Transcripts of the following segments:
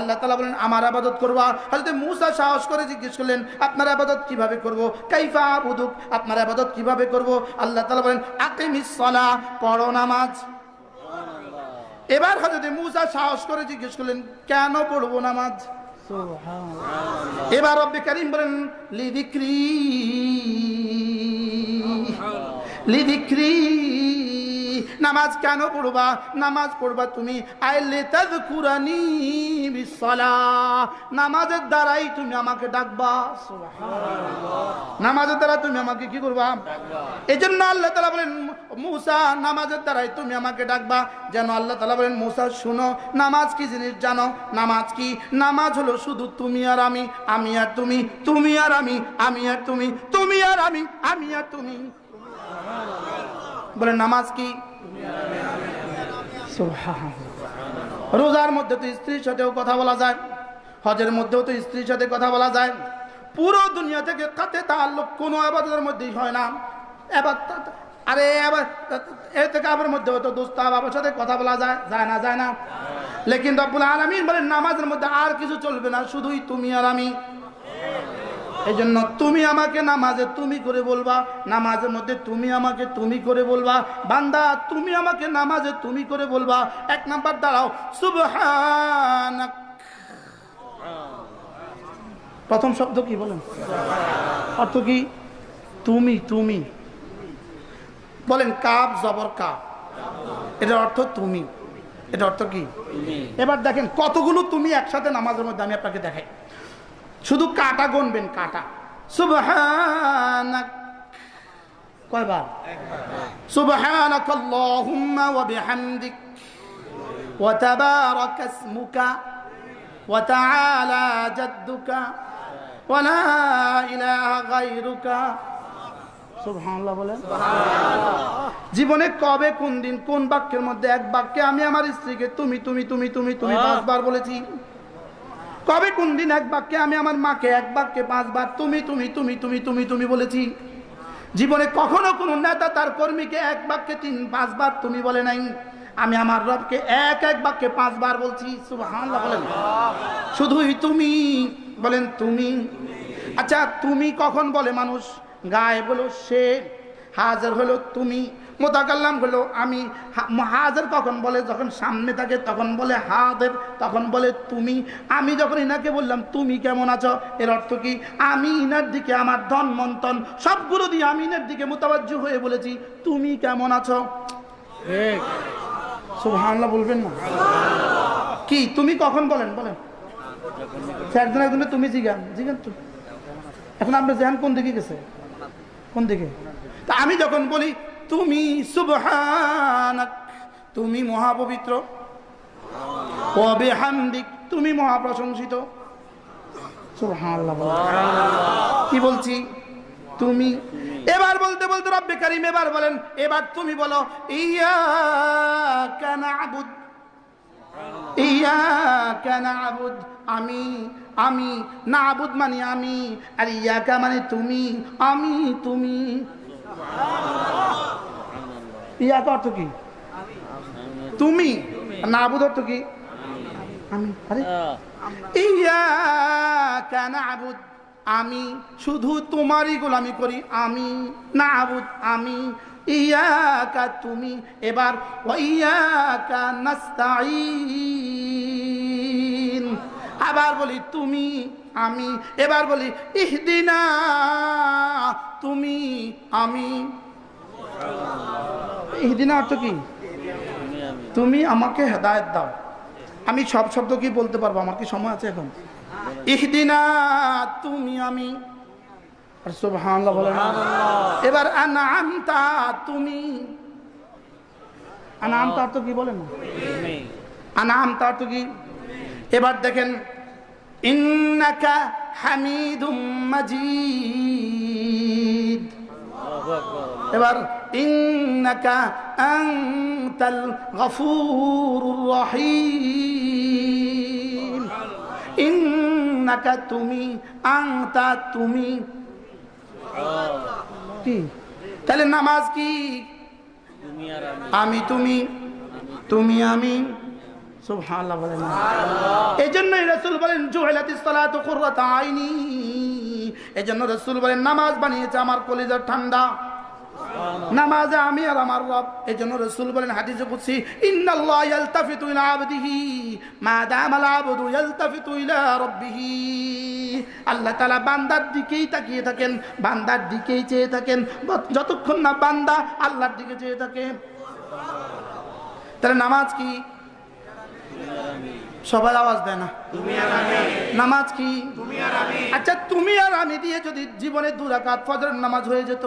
আল্লাহ তালা বলেন আমার আবাদত করবা। হজরত মুসা সাহস করে জিজ্ঞেস করলেন আপনার আবাদত কীভাবে করব? কাইফা আবুদুক আপনার আবাদত কীভাবে করব? আল্লাহ তালা বলেন আকিমিস সলা পড়ো নামাজ। এবার হজরত মুসা সাহস করে জিজ্ঞেস করলেন কেন পড়ব নামাজ? এবার রব্বে করিম বলেন লিদিক্রি লিদিক্রি নামাজ কেন পড়বা? নামাজ পড়বা তুমি। আইলে তাযকুরানি বিসসালা নামাজের দ্বারাই তুমি আমাকে ডাকবা। নামাজের দ্বারা তুমি আমাকে কি করবা? এই জন্য আল্লাহ তালা বলেন, মূসা, নামাজের দ্বারাই তুমি আমাকে ডাকবা। যেন আল্লাহ তালা বলেন, মুসা, শুনো, নামাজ কি জিনিস জানো? নামাজ কি? নামাজ হলো শুধু তুমি আর আমি। আমি আর তুমি তুমি আর আমি আমি আর তুমি তুমি আর আমি আমি আর তুমি। বলে নামাজ কি? রোজার মধ্যে তো স্ত্রীর সাথেও কথা বলা যায়, হজের মধ্যেও তো স্ত্রীর সাথে কথা বলা যায়। পুরো দুনিয়া থেকে কাতে তার লোক কোনো আবাদের মধ্যেই হয় না। এবার আরে এবার এর থেকে আবার মধ্যে তো দোস্ত বাবার সাথে কথা বলা যায় যায় না যায় না। লেকিন রব্বুল আলমিন বলেন, নামাজের মধ্যে আর কিছু চলবে না, শুধুই তুমি আর আমি। এই জন্য তুমি আমাকে নামাজে তুমি করে বলবা নামাজের মধ্যে তুমি আমাকে তুমি করে বলবা বান্দা তুমি আমাকে নামাজে তুমি করে বলবা। এক নাম্বার দাঁড়াও সুবহানাক। প্রথম শব্দ কি বলেন? অর্থ কি? তুমি তুমি। বলেন কাপ জবর কাপ। এটার অর্থ তুমি। এটা অর্থ কি? এবার দেখেন কতগুলো তুমি একসাথে নামাজের মধ্যে আমি আপনাকে দেখাই। শুধু কাটা গুনবেন কাটা। সুবহানাক। কয়বার? সুবহানাক আল্লাহুম্মা ওয়া বিহামদিক। ওয়া তাবারাকা ইসমুকা ওয়া তাআলা জাদ্দুকা। ওয়া লা ইলাহা গায়রুকা। সুবহানাল্লাহ বলেন। জীবনে কবে কোন দিন কোন বাক্যের মধ্যে এক বাক্যে আমি আমার স্ত্রীকে তুমি তুমি তুমি তুমি তুমি পাঁচবার বলেছি। কবে কোন দিন এক বাক্যে আমি আমার মাকে এক বাক্যে পাঁচবার তুমি তুমি তুমি তুমি তুমি তুমি বলেছি? জীবনে কখনো কোনো নেতা তার কর্মীকে এক বাক্যে তিন, পাঁচবার তুমি বলে নাই। আমি আমার রবকে এক এক বাক্যে পাঁচবার বলছি বলেন। শুধুই তুমি বলেন তুমি। আচ্ছা তুমি কখন বলে মানুষ? গায়ে বলো সে, হাজার হলো তুমি। মোতাকাল্লাম হলো আমি হাজার কখন বলে যখন সামনে থাকে তখন বলে হাদের তখন বলে তুমি আমি যখন ইনাকে বললাম তুমি কেমন আছো? এর অর্থ কি? আমি ইনার দিকে আমার ধন মন্থন সবগুলো দিয়ে আমি ইনার দিকে মোতাবাজ্য হয়ে বলেছি তুমি কেমন আছো? সুবহানাল্লাহ বলবেন না। কি তুমি কখন বলেন বলেন। একজন একজনে তুমি জিগান জিগান তো। এখন আপনার জেহান কোন দিকে গেছে? কোন দিকে? তা আমি যখন বলি তুমি সুবহানাক, তুমি মহাপবিত্র। অবেহান্দিক তুমি মহাপ্রশংসিত। কি বলছি? তুমি, এবার বলতে বলতে রব্বে কারিম এবার বলেন, এবার তুমি বলো ইয়া কেন আবুদ ইয়াকা নাবুদ। আমি আমি। নাবুদ মানে আমি। আর ইয়াকা মানে তুমি। আমি, তুমি। ইয়াকা অর্থ কি? তুমি। নাবুদ অর্থ কি? আমি। আরে। ইয়াকা নাবুদ। আমি শুধু তোমারই গোলামি করি। আমি নাবুদ। আমি। ইয়াকা তুমি। এবার ওয়াইয়াকা নাস্তাঈন। আবার বলি তুমি, আমি। এবার বলি ইহদিনা। তুমি, আমি। ইহদিনা অর্থ কি? তুমি আমাকে হেদায়ত দাও। আমি সব শব্দ কি বলতে পারব? আমার কি সময় আছে এখন? ইহদিনা তুমি আমি। এবার আনআমতা তুমি। আনআমতা অর্থ কি বলেন? না আনআমতা অর্থ কি? এবার দেখেন ইন্নাকা হামিদুম মাজিদ। এবার, ইন্নাকা আনতাল গফুরুর রহিম। ইন্নাকা তুমি আংতা তুমি। কি? তাহলে নামাজ কি? আমি তুমি তুমি আমি। এই জন্যই রসুল বলেন জুহেলাতিস সালাতু কুররাতা আইনি। এই জন্য রসুল বলেন, নামাজ বানিয়েছে আমার কলিজার ঠান্ডা। নামাজে আমি আর আমার রব এই জন্য রসুল বলেন, হাদিসে কুদসি ইন্নাল্লাহ আবদিহি, মা আল্লাহ বান্দার দিকেই তাকিয়ে থাকেন, বান্দার দিকেই থাকেন যতক্ষণ না বান্দা আল্লাহর দিকে চেয়ে নামাজ কি? না। নামাজ কি? আচ্ছা তুমি আর আমি দিয়ে যদি জীবনে দু রাকাত ফজরের নামাজ হয়ে যেত?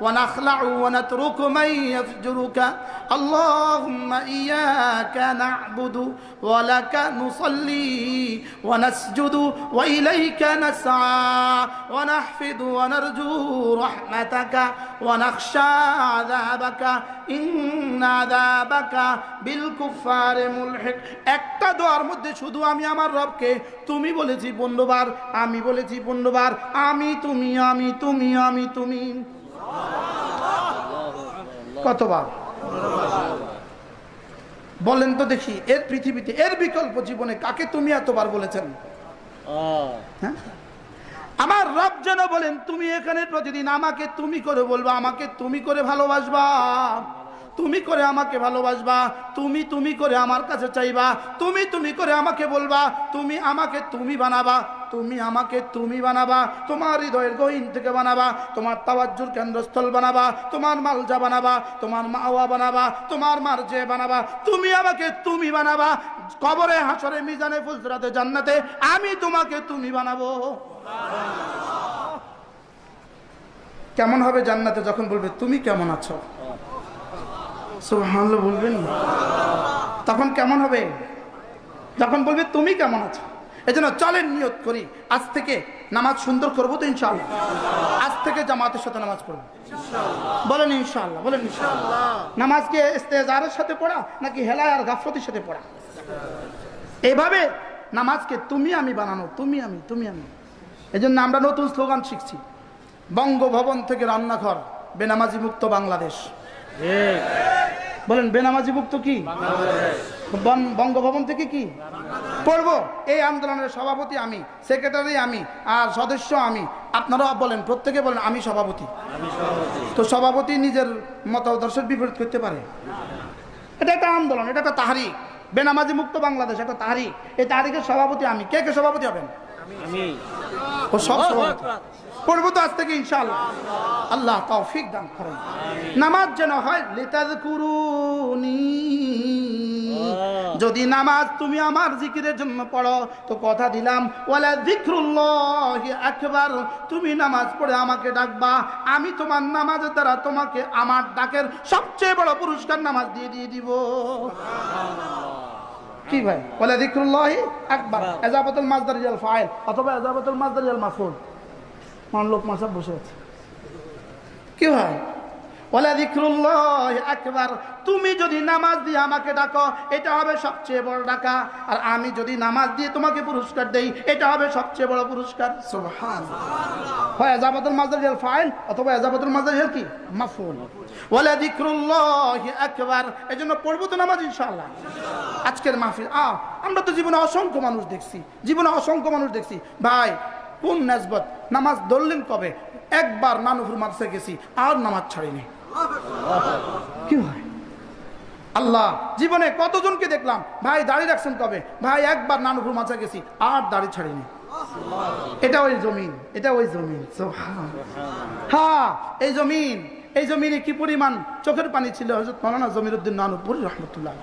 ونخلع ونترك من يفجرك اللهم إياك نعبد ولك نصلي ونسجد وإليك نسعى ونحفد ونرجو رحمتك ونخشى عذابك إن عذابك بالكفار ملحق একটা দোয়ার মধ্যে শুধু আমি আমার রবকে তুমি বলেছি পনেরোবার আমি বলেছি পনেরোবার আমি তুমি আমি তুমি আমি তুমি কতবার? বলেন তো দেখি এর পৃথিবীতে এর বিকল্প জীবনে কাকে তুমি এতবার বলেছেন? হ্যাঁ? আমার রব যেন বলেন তুমি এখানে প্রতিদিন আমাকে তুমি করে বলবা আমাকে তুমি করে ভালোবাসবা। তুমি করে আমাকে ভালোবাসবা তুমি তুমি করে আমার কাছে চাইবা তুমি তুমি করে আমাকে বলবা তুমি আমাকে তুমি বানাবা। তুমি আমাকে তুমি বানাবা, তোমার হৃদয়ের গহীন থেকে বানাবা, তোমার তাওয়াজ্জুর কেন্দ্রস্থল বানাবা, তোমার মালজা বানাবা, তোমার মাওয়া বানাবা, তোমার মারজে বানাবা, তুমি আমাকে তুমি বানাবা, কবরে, হাসরে, মিজানে, ফুলসরাতে, জান্নাতে আমি তোমাকে তুমি বানাবো। কেমন হবে জান্নাতে যখন বলবে, তুমি কেমন আছো? সুবহানাল্লাহ বলবেন তখন কেমন হবে? যখন বলবে, তুমি কেমন আছো? এই জন্য চলেন নিয়ত করি আজ থেকে নামাজ সুন্দর করব তো ইনশাআল্লাহ। আজ থেকে জামাতের সাথে নামাজ পড়ব। বলেন ইনশাল্লাহ বলেন নামাজকে ইস্তেজারের সাথে পড়া নাকি হেলায় আর গাফরতির সাথে পড়া? এইভাবে নামাজকে তুমি আমি বানানো তুমি আমি তুমি আমি। এই জন্য আমরা নতুন স্লোগান শিখছি বঙ্গভবন থেকে রান্নাঘর বেনামাজি মুক্ত বাংলাদেশ। বলেন বেনামাজি মুক্ত কি বন- বঙ্গভবন থেকে কি? পড়ব। এই আন্দোলনের সভাপতি আমি সেক্রেটারি আমি আর সদস্য আমি। আপনারা বলেন প্রত্যেকে বলেন আমি সভাপতি। তো সভাপতি নিজের মতাদর্শের বিপরীত করতে পারে। এটা একটা আন্দোলন এটা একটা তাহারিক। বেনামাজি মুক্ত বাংলাদেশ একটা তাহারিক। এই তাহারিকের সভাপতি আমি। কে কে সভাপতি হবেন? ও সব সভাপতি। পড়ব তো আজ থেকে ইনশাআল্লাহ। আল্লাহ তৌফিক দান করেন। নামাজ যেন হয় লিতাজ কুরুনি যদি নামাজ তুমি আমার জিকিরের জন্য পড়ো তো কথা দিলাম ওয়ালা যিকরুল্লাহ আকবার তুমি নামাজ পড়ে আমাকে ডাকবা আমি তোমার নামাজের দ্বারা তোমাকে আমার ডাকের সবচেয়ে বড় পুরস্কার নামাজ দিয়ে দিয়ে দিব। কি ভাই? ওয়ালা যিকরুল্লাহ আকবার এজাবাতুল মাজদারিয়াল ফাইল অথবা এজাবাতুল মাজদারিয়াল মাফুল মান লোক মাসাব বসে আছে। কি হয় আকবার। তুমি যদি নামাজ দিয়ে আমাকে ডাকো এটা হবে সবচেয়ে বড় ডাকা। আর আমি যদি নামাজ দিয়ে তোমাকে পুরস্কার দেই এটা হবে সবচেয়ে বড় পুরস্কার। হয় এজাবাতুল মাজদারিয়াল ফাইল অথবা এজাবাতুল মাজদারিয়াল কি? মাফুল। ওয়ালা যিকরুল্লাহ আকবার। এজন্য পড়ব তো নামাজ ইনশাআল্লাহ। আজকের মাহফিল। আ আমরা তো জীবনে অসংখ্য মানুষ দেখছি। জীবনে অসংখ্য মানুষ দেখছি। ভাই কোন নাজবত নামাজ ধরলেন কবে? একবার গেছি আর নামাজ ছাড়িনি। আল্লাহ, জীবনে কতজনকে দেখলাম? ভাই, দাড়ি রাখছেন কবে? ভাই, একবার নানুপুর মাছা গেছি, আর দাড়ি ছাড়িনি। এটা ওই জমিন, এটা ওই জমিন হ্যাঁ এই জমিন, এই জমিনে কি পরিমাণ চোখের পানি ছিল? হজরত মৌলানা জমিরুদ্দিন নানুপুর রহমতুল্লাহ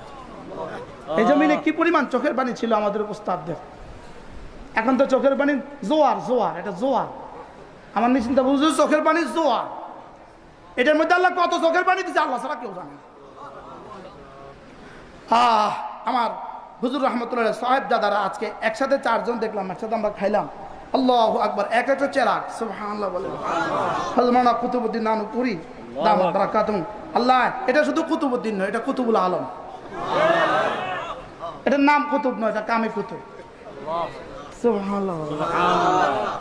এই জমিনে কি পরিমাণ চোখের পানি ছিল আমাদের উপস্তাদদের এখন তো চোখের পানি জোয়ার জোয়ার, এটা জোয়ার। আমার নিশ্চিন্তা বুঝছ চোখের পানি জোয়ার। এটার মধ্যে আল্লাহ কত চোখের পানি দিচ্ছে আল্লাহ ছাড়া কেউ জানে আহ আমার হুজুর রহমতুল্লাহ সাহেব দাদারা আজকে একসাথে চারজন দেখলাম একসাথে আমরা খাইলাম। আল্লাহ আকবার এক একটা চেরাক সুবহানাল্লাহ বলে। হজমানা কুতুবুদ্দিন নানুপুরি দামত বারাকাতুম আল্লাহ এটা শুধু কুতুবুদ্দিন নয় এটা কুতুবুল আলম। এটার নাম কুতুব নয় এটা কামে কুতুব।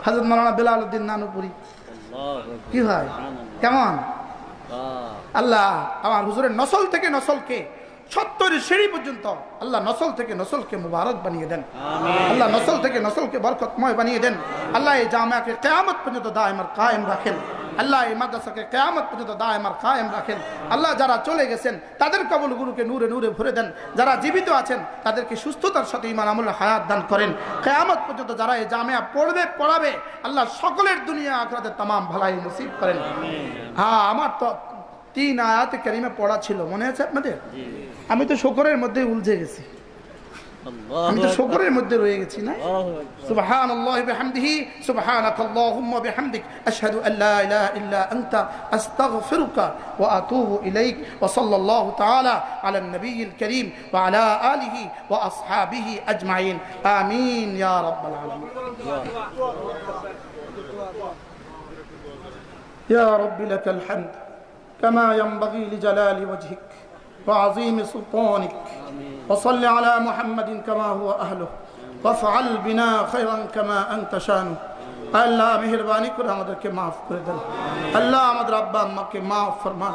হজরত মাওলানা বেলাল উদ্দিন নানুপুরি কি হয়? কেমন? আল্লাহ আমার হুজুরের নসল থেকে নসলকে সত্তর সিঁড়ি পর্যন্ত আল্লাহ নসল থেকে নসলকে মুবারক বানিয়ে দেন। আল্লাহ নসল থেকে নসলকে বরকতময় বানিয়ে দেন। আল্লাহ এই জামাকে কেয়ামত পর্যন্ত দায়মার কায়েম রাখেন। আল্লাহ এই মাদ্রাসাকে কেয়ামত পর্যন্ত দায়মার কায়েম রাখেন। আল্লাহ যারা চলে গেছেন তাদের কবল গুরুকে নূরে নূরে ভরে দেন। যারা জীবিত আছেন তাদেরকে সুস্থতার সাথে ইমান আমল হায়াত দান করেন। কেয়ামত পর্যন্ত যারা এই জামিয়া পড়বে পড়াবে আল্লাহ সকলের দুনিয়া আখরাতে তামাম ভালাই নসিব করেন। হ্যাঁ আমার তো তিন আয়াত কারিমে পড়া ছিল। মনে আছে আপনাদের? আমি তো শকরের মধ্যে উলঝে গেছি। আমি তো শকরের মধ্যে রয়ে গেছি না سبحان الله بحمده سبحانك اللهم وبحمدك أشهد أن لا إله إلا أنت أستغفرك وأتوب إليك وصلى الله تعالى على النبي الكريم وعلى آله وأصحابه أجمعين آمين يا رب العالمين يا رب لك الحمد كما ينبغي لجلال وجهك وعظيم سلطانك وصل على محمد كما هو أهله وافعل بنا خيرا كما أنت شانه আল্লাহ মেহরবানি করে আমাদেরকে মাফ করে দেন আল্লাহ আমাদের আব্বা আম্মাকে মাফ ফরমান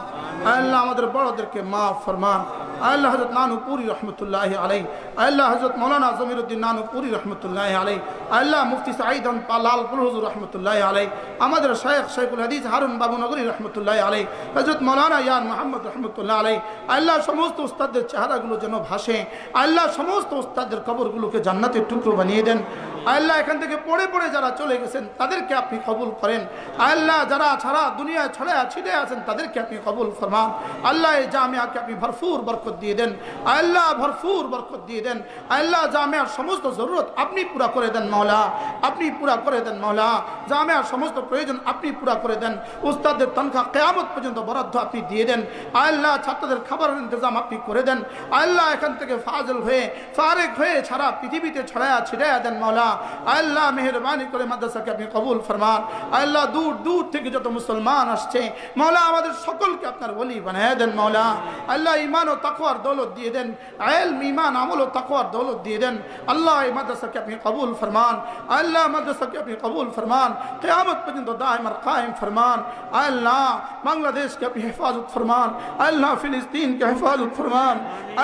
আল্লাহ আমাদের বড়দেরকে মাফ ফরমান আল্লাহ হজরত নানুপুরি রহমতুল্লাহ আলাই আল্লাহ হজরত মৌলানা জমিরুদ্দিন নানুপুরি রহমতুল্লাহ আলাই আল্লাহ মুফতি সাঈদন লালপুর হুজুর রহমতুল্লাহ আলাই আমাদের শেখ শেখুল হাদিস হারুন বাবু নগরী রহমতুল্লাহ আলাই হজরত মৌলানা ইয়ান মোহাম্মদ রহমতুল্লাহ আলাই আল্লাহ সমস্ত উস্তাদের চেহারাগুলো যেন ভাসে, আল্লাহ সমস্ত উস্তাদের কবরগুলোকে জান্নাতের টুকরো বানিয়ে দেন। আল্লাহ এখান থেকে পড়ে পড়ে যারা চলে গেছেন, তাদেরকে আপনি কবুল করেন। আল্লাহ যারা ছাড়া দুনিয়ায় ছড়ে ছিটে আছেন, তাদেরকে আপনি কবুল ফরমান। আল্লাহ এই জামিয়াকে আপনি ভরপুর বরকত দিয়ে দেন। আল্লাহ ভরপুর বরকত দিয়ে দেন। আল্লাহ জামিয়ার সমস্ত জরুরত আপনি পুরা করে দেন মৌলা আপনি পুরা করে দেন মৌলা জামিয়ার সমস্ত প্রয়োজন আপনি পুরা করে দেন। উস্তাদের তনখা কেয়ামত পর্যন্ত বরাদ্দ আপনি দিয়ে দেন। আল্লাহ ছাত্রদের খাবারের ইন্তজাম আপনি করে দেন। আল্লাহ এখান থেকে ফাজল হয়ে, ফারেক হয়ে ছাড়া পৃথিবীতে ছড়ায়া ছিটাইয়া দেন মৌলা আল্লাহ মেহরবানি করে মাদ্রাসাকে আপনি কবুল ফরমান। আল্লাহ দূর দূর থেকে যত মুসলমান আসছে মৌলা আমাদের সকলকে আপনার বলি বানিয়ে দেন মৌলা আল্লাহ ইমান ও তাকওয়ার দৌলত দিয়ে দেন আয়েল ইমান আমল ও তাকওয়ার দৌলত দিয়ে দেন। আল্লাহ এই মাদ্রাসাকে আপনি কবুল ফরমান। আল্লাহ মাদ্রাসাকে আপনি কবুল ফরমান। কেয়ামত পর্যন্ত দায়ম আর কায়েম ফরমান। আল্লাহ বাংলাদেশকে আপনি হেফাজত ফরমান। আল্লাহ ফিলিস্তিনকে হেফাজত ফরমান।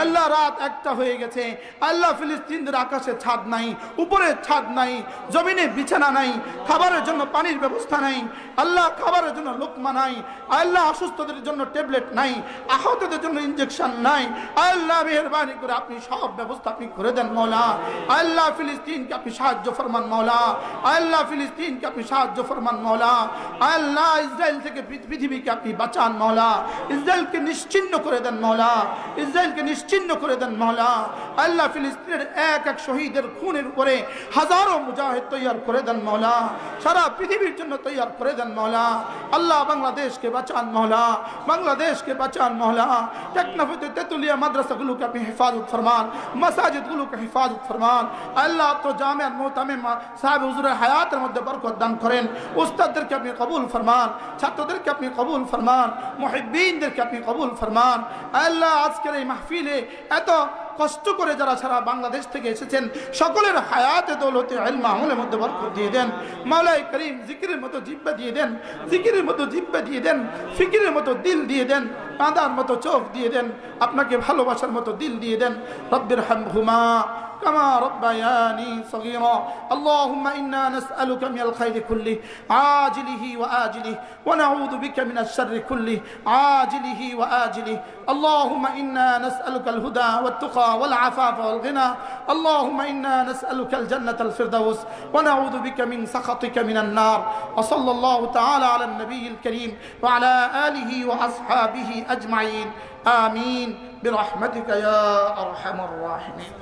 আল্লাহ রাত একটা হয়ে গেছে। আল্লাহ ফিলিস্তিনদের আকাশে ছাদ নাই উপরে ছাদ নাই, জমিনে বিছানা নাই, খাবারের জন্য পানির ব্যবস্থা নাই, আল্লাহ খাবারের জন্য লোকমা নাই, আল্লাহ অসুস্থদের জন্য ট্যাবলেট নাই, আহতদের জন্য ইঞ্জেকশন নাই, আল্লাহ মেহরবানি করে আপনি সব ব্যবস্থা আপনি করে দেন মৌলা, আল্লাহ ফিলিস্তিনকে আপনি সাহায্য ফরমান মৌলা, আল্লাহ ফিলিস্তিনকে আপনি সাহায্য ফরমান মৌলা, আল্লাহ ইসরায়েল থেকে পৃথিবীকে আপনি বাঁচান মৌলা ইসরায়েলকে নিশ্চিন্ন করে দেন মৌলা ইসরায়েলকে নিশ্চিন্ন করে দেন মৌলা, আল্লাহ ফিলিস্তিনের এক এক শহীদের খুনের উপরে হাজারো মুজাহিদ তৈয়ার করে দেন মৌলা সারা পৃথিবীর জন্য তৈয়ার করে দেন মৌলা আল্লাহ বাংলাদেশকে বাঁচান মৌলা বাংলাদেশকে বাঁচান মৌলা টেকনাফতে তেতুলিয়া মাদ্রাসাগুলোকে আপনি হেফাজত ফরমান, মসাজিদগুলোকে হেফাজত ফরমান। আল্লাহ তো জামিয়াত মোহতামে সাহেব হুজুরের হায়াতের মধ্যে বরকত দান করেন। উস্তাদদেরকে আপনি কবুল ফরমান, ছাত্রদেরকে আপনি কবুল ফরমান মহিবিনদেরকে আপনি কবুল ফরমান। আল্লাহ আজকের এই মাহফিলে এত কষ্ট করে যারা সারা বাংলাদেশ থেকে এসেছেন, সকলের হায়াতে দৌলতে আলমা আমলের মধ্যে বরকত দিয়ে দেন। মাওলাই করিম জিকিরের মতো জিব্বা দিয়ে দেন, জিকিরের মতো জিব্বা দিয়ে দেন, ফিকিরের মতো দিল দিয়ে দেন। কাঁদার মতো চোখ দিয়ে দেন আপনাকে ভালোবাসার মতো দিল দিয়ে দেন রব্বের হামহুমা كما ربياني صغيرا اللهم إنا نسألك من الخير كله عاجله وآجله ونعوذ بك من الشر كله عاجله وآجله اللهم إنا نسألك الهدى والتقى والعفاف والغنى اللهم إنا نسألك الجنة الفردوس ونعوذ بك من سخطك من النار وصلى الله تعالى على النبي الكريم وعلى آله وأصحابه أجمعين. آمين. برحمتك يا أرحم الراحمين.